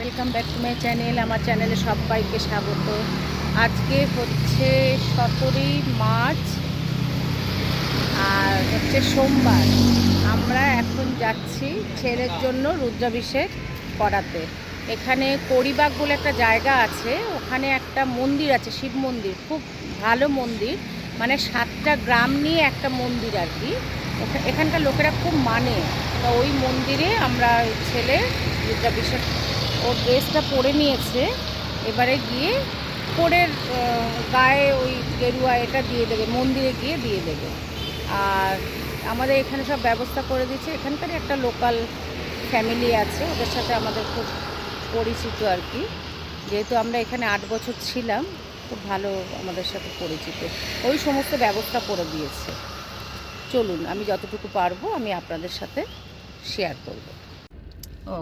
Welcome back to my channel, আমার চ্যানেলে সবাইকে স্বাগত। আজকে হচ্ছে সতেরোই মার্চ, আর হচ্ছে সোমবার। আমরা এখন যাচ্ছি ছেলের জন্য রুদ্রাভিষেক করাতে। এখানে করিবাগ বলে একটা জায়গা আছে, ওখানে একটা মন্দির আছে, শিব মন্দির, খুব ভালো মন্দির। মানে সাতটা গ্রাম নিয়ে একটা মন্দির আর কি। এখানকার লোকেরা খুব মানে। তো ওই মন্দিরে আমরা ছেলে রুদ্রাভিষেক ওর ড্রেসটা পরে নিয়েছে। এবারে গিয়ে পরের গায়ে ওই গেরুয়া এটা দিয়ে দেবে, মন্দিরে গিয়ে দিয়ে দেবে। আর আমাদের এখানে সব ব্যবস্থা করে দিচ্ছে এখানকারই একটা লোকাল ফ্যামিলি আছে, ওদের সাথে আমাদের খুব পরিচিত আর কি। যেহেতু আমরা এখানে আট বছর ছিলাম, খুব ভালো আমাদের সাথে পরিচিত। ওই সমস্ত ব্যবস্থা করে দিয়েছে। চলুন, আমি যতটুকু পারব আমি আপনাদের সাথে শেয়ার করব। ও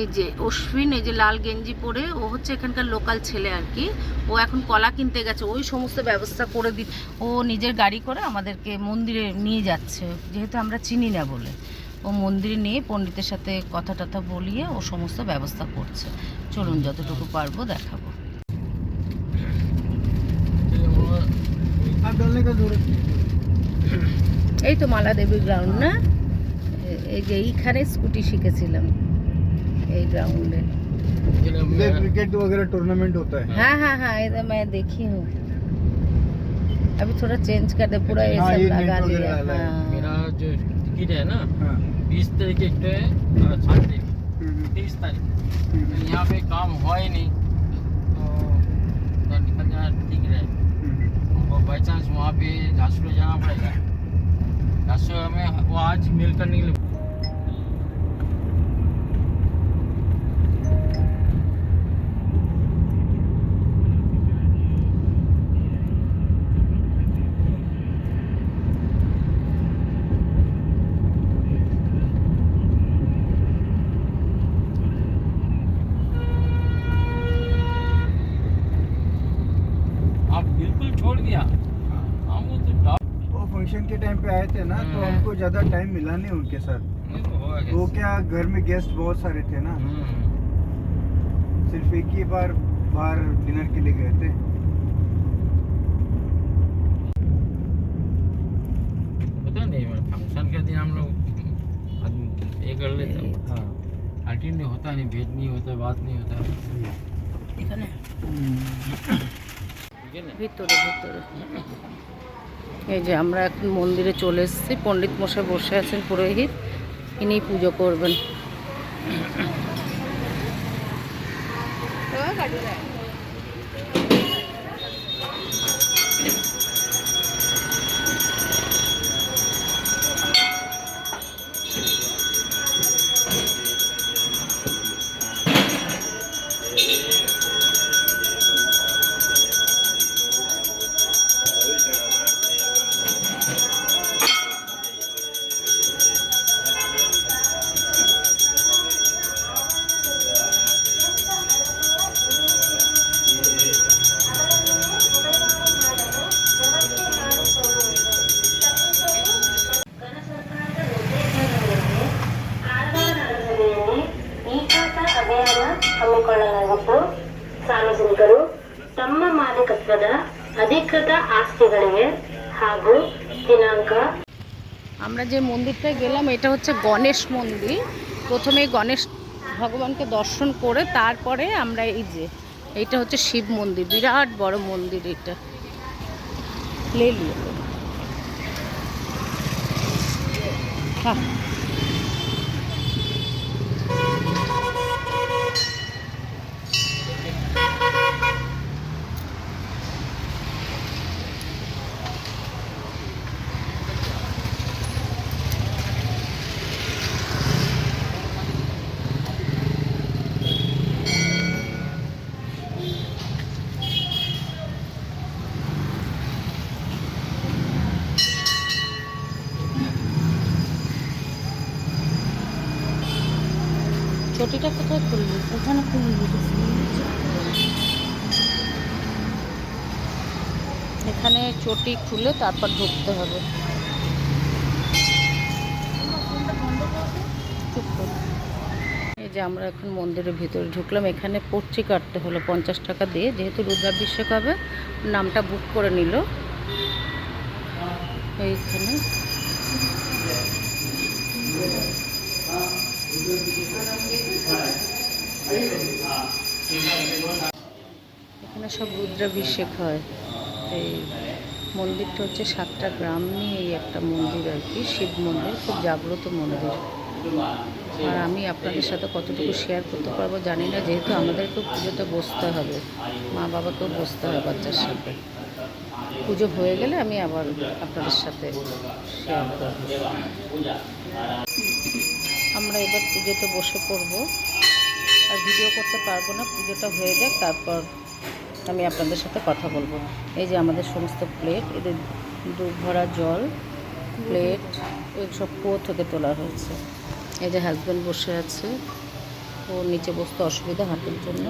এই যে অশ্বিন এই যে লাল গেঞ্জি পরে ও হচ্ছে এখানকার লোকাল ছেলে আর কি। ও এখন কলা কিনতে গেছে ওই সমস্ত ব্যবস্থা করে দি ও নিজের গাড়ি করে আমাদেরকে মন্দিরে নিয়ে যাচ্ছে যেহেতু আমরা চিনি না বলে। ও মন্দিরে নিয়ে পণ্ডিতের সাথে কথা টথা বলিয়ে ও সমস্ত ব্যবস্থা করছে। চলুন যতটুকু পারব দেখাবো। এই তো মালা দেবী গ্রাউন্ড না এই যে এইখানে স্কুটি শিখেছিলাম। এই ग्राउंडে इधर क्रिकेट वगैरह टूर्नामेंट होता है। हाँ हाँ हाँ इधर मैं देखी हूँ। अभी थोड़ा चेंज कर दे पूरा ये हाँ, सब लगा दिया। है। हाँ। मेरा जो टिकट है ना हाँ। बीस तारीख एक तो है और सात तारीख हम्म, तेईस तारीख। हम्म, यहाँ पे काम हुआ ही नहीं। तो उधर निकल जाना ठीक रहे। हम्म। और बाई चांस वहाँ पे झांसुर जाना पड़ेगा। झांसुर में वो आज मेल करने के लिए आप बिल्कुल छोड़ दिया। हम तो वो फ़ंक्शन के टाइम पे आए थे ना तो हम्म। हमको ज़्यादा टाइम मिला नहीं उनके साथ। तो वो क्या घर में गेस्ट बहुत सारे थे ना? हम्म। सिर्फ़ एक ही बार बाहर डिनर के लिए गए थे। पता नहीं फ़ंक्शन के दिन हम लोग ये कर लेते हम्म। हाँ। अटेंड नहीं होता नहीं भेज नहीं होता बात नहीं होता। ठीक ভিতরে ভিতরে। এই যে আমরা এখন মন্দিরে চলে এসেছি। পণ্ডিত মশাই বসে আছেন পুরোহিত। ইনি পুজো করবেন। ಮಾಲೀಕತ್ವದ ಅಧಿಕೃತ ಆಸ್ತಿಗಳಿಗೆ ಹಾಗೂ ದಿನಾಂಕ আমরা যে মন্দিরটায় গেলাম এটা হচ্ছে গণেশ মন্দির প্রথমে গণেশ ভগবানকে দর্শন করে তারপরে আমরা এই যে এইটা হচ্ছে শিব মন্দির বিরাট বড় মন্দির এটা লে লিয়ে হ্যাঁ চটিটা কোথায় খুললি ওখানে খুলবি এখানে চটি খুলে তারপর ঢুকতে হবে। এই যে যে আমরা এখন মন্দিরের ভিতরে ঢুকলাম, এখানে পর্চি কাটতে হলো পঞ্চাশ টাকা দিয়ে, যেহেতু রুদ্রাভিষেক হবে, নামটা বুক করে নিল। এইখানে। এখানে সব রুদ্রাভিষেক হয়। এই মন্দিরটা হচ্ছে সাতটা গ্রাম নিয়ে এই একটা মন্দির আর কি, শিব মন্দির, খুব জাগ্রত মন্দির। আর আমি আপনাদের সাথে কতটুকু শেয়ার করতে পারব জানি না, যেহেতু আমাদেরকেও পুজোতে বসতে হবে। মা বাবাকেও বসতে হবে বাচ্চার সাথে। পুজো হয়ে গেলে আমি আবার আপনাদের সাথে শেয়ার করব। আমরা এবার পুজোতে বসে পড়ব। আর ভিডিও করতে পারব না, পুজোটা হয়ে যাক, তারপর আমি আপনাদের সাথে কথা বলব। এই যে আমাদের সমস্ত প্লেট এদের দুধ ভরা জল প্লেট সব কুয়ো থেকে তোলা হয়েছে। এই যে হাজব্যান্ড বসে আছে, ও নিচে বসতে অসুবিধা হাঁটুর জন্য।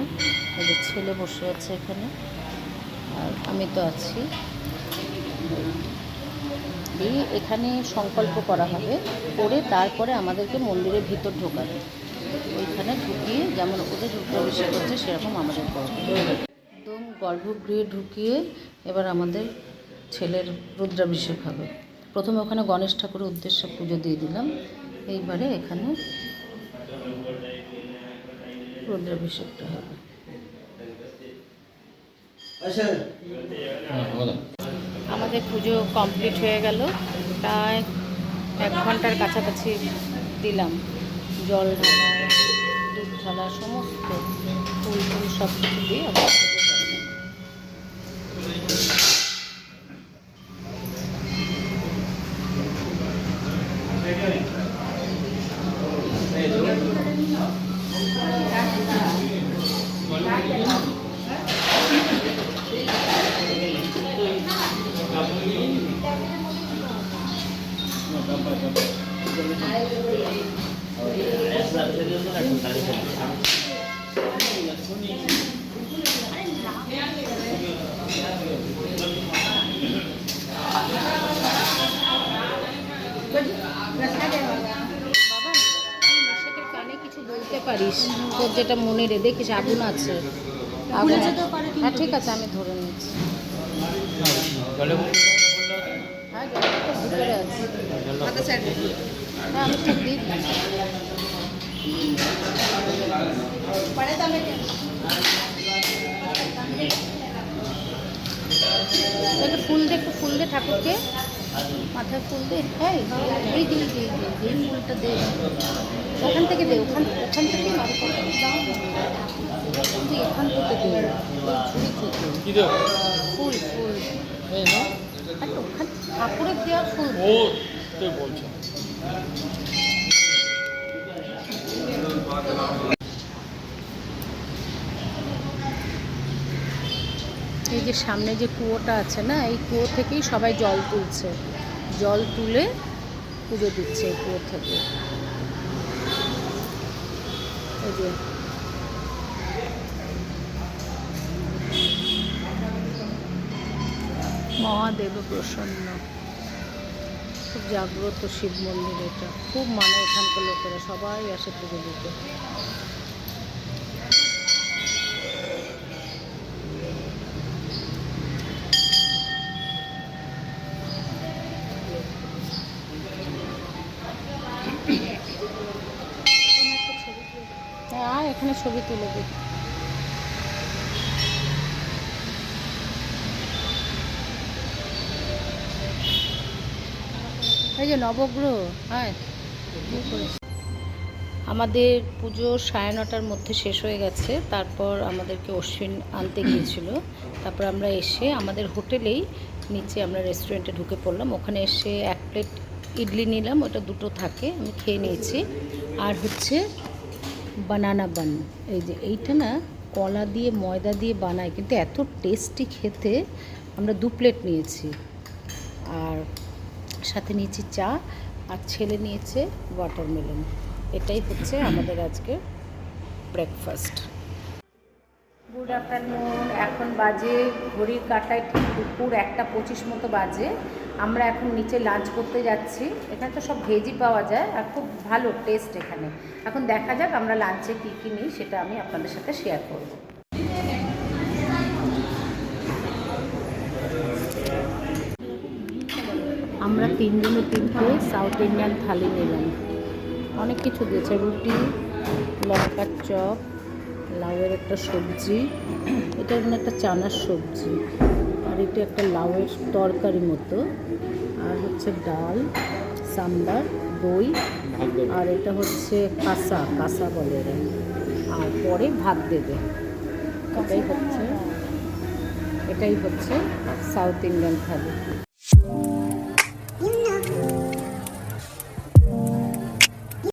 এই যে ছেলে বসে আছে এখানে। আর আমি তো আছি। এই এখানে সংকল্প করা হবে, করে তারপরে আমাদেরকে মন্দিরের ভিতর ঢোকাবে। ওইখানে ঢুকিয়ে যেমন ওদের রুদ্রাভিষেক হচ্ছে সেরকম আমাদের করবে। একদম গর্ভগৃহে ঢুকিয়ে এবার আমাদের ছেলের রুদ্রাভিষেক হবে। প্রথমে ওখানে গণেশ ঠাকুরের উদ্দেশ্যে পুজো দিয়ে দিলাম। এইবারে এখানে রুদ্রাভিষেকটা হবে। আমাদের পুজো কমপ্লিট হয়ে গেল। প্রায় এক ঘণ্টার কাছাকাছি দিলাম। জল ঢালা, দুধ ঢালা, সমস্ত ফুল ফুল সব কিছু দিয়ে পারিস তোর যেটা মনে রে দেখিস আগুন আছে আগুন। হ্যাঁ ঠিক আছে আমি ধরে নিচ্ছি হ্যাঁ ভিতরে আছে হ্যাঁ আমি দিচ্ছি একটু ফুল দে একটু ফুল দে ঠাকুরকে মাথায় ফুল দে এই দিই দিই দিই ফুলটা দে ওখান থেকে দে ওখান ওখান থেকে এখান থেকে দে ঝুড়ি থেকে। ফুল ফুল। ওখান ঠাকুরের দেওয়া ফুল। ও তুই বলছো। এই যে সামনে যে কুয়োটা আছে না এই কুয়ো থেকেই সবাই জল তুলছে। জল তুলে পুজো দিচ্ছে এই কুয়ো থেকে। মহাদেব প্রসন্ন খুব জাগ্রত শিব মন্দির এটা। খুব মানে এখানকার লোকেরা সবাই আসে পুজো দিতে। ছবি তুলে দিই। এই যে নবগ্রহ হ্যাঁ আমাদের পুজো সাড়ে নটার মধ্যে শেষ হয়ে গেছে, তারপর আমাদেরকে অশ্বিন আনতে গিয়েছিল। তারপর আমরা এসে আমাদের হোটেলেই নিচে আমরা রেস্টুরেন্টে ঢুকে পড়লাম। ওখানে এসে এক প্লেট ইডলি নিলাম, ওটা দুটো থাকে, আমি খেয়ে নিয়েছি। আর হচ্ছে বানানা বান। এই যে এইটা না কলা দিয়ে, ময়দা দিয়ে বানায়, কিন্তু এত টেস্টি খেতে আমরা দু প্লেট নিয়েছি। আর সাথে নিয়েছি চা, আর ছেলে নিয়েছে ওয়াটারমেলন এটাই হচ্ছে আমাদের আজকে ব্রেকফাস্ট গুড আফটারনুন এখন বাজে, ঘড়ির কাটায় ঠিক দুপুর একটা পঁচিশ মতো বাজে। আমরা এখন নিচে লাঞ্চ করতে যাচ্ছি। এখানে তো সব ভেজই পাওয়া যায় আর খুব ভালো টেস্ট এখানে। এখন দেখা যাক আমরা লাঞ্চে কী কী নিই, সেটা আমি আপনাদের সাথে শেয়ার করব। আমরা তিনজনে তিনটে সাউথ ইন্ডিয়ান থালি নিলাম। অনেক কিছু দিয়েছে, রুটি, লঙ্কার চপ, লাউয়ের একটা সবজি এটা একটা চানার সবজি। আর এটা একটা লাউয়ের তরকারি মতো। আর হচ্ছে ডাল, সাম্বার, দই, আর এটা হচ্ছে কাঁসা কাঁসা বলে আর পরে ভাত দেবে। এটাই হচ্ছে এটাই হচ্ছে সাউথ ইন্ডিয়ান থালি।